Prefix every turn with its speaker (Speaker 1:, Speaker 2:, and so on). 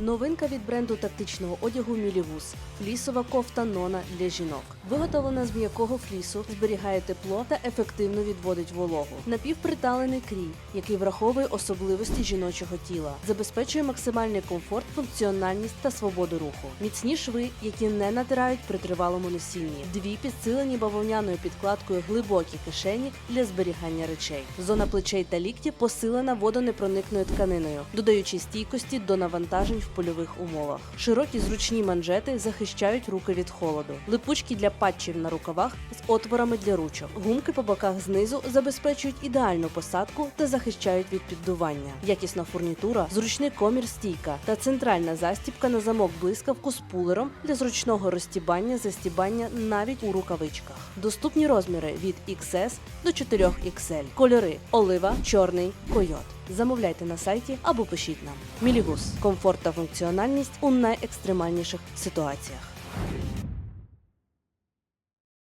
Speaker 1: Новинка від бренду тактичного одягу Мілівус. Флісова кофта Нона для жінок. Виготовлена з м'якого флісу, зберігає тепло та ефективно відводить вологу. Напівприталений крій, який враховує особливості жіночого тіла, забезпечує максимальний комфорт, функціональність та свободу руху. Міцні шви, які не натирають при тривалому носінні. Дві підсилені бавовняною підкладкою глибокі кишені для зберігання речей. Зона плечей та ліктів посилена водонепроникною тканиною, додаючи стійкості до навантажень в польових умовах. Широкі зручні манжети захищають руки від холоду. Липучки для патчів на рукавах з отворами для ручок. Гумки по боках знизу забезпечують ідеальну посадку та захищають від піддування. Якісна фурнітура, зручний комір стійка та центральна застібка на замок блискавку з пулером для зручного розстібання застібання навіть у рукавичках. Доступні розміри від XS до 4XL. Кольори олива, чорний, койот. Замовляйте на сайті або пишіть нам. Мілігус комфорт та функціональність у найекстремальніших ситуаціях.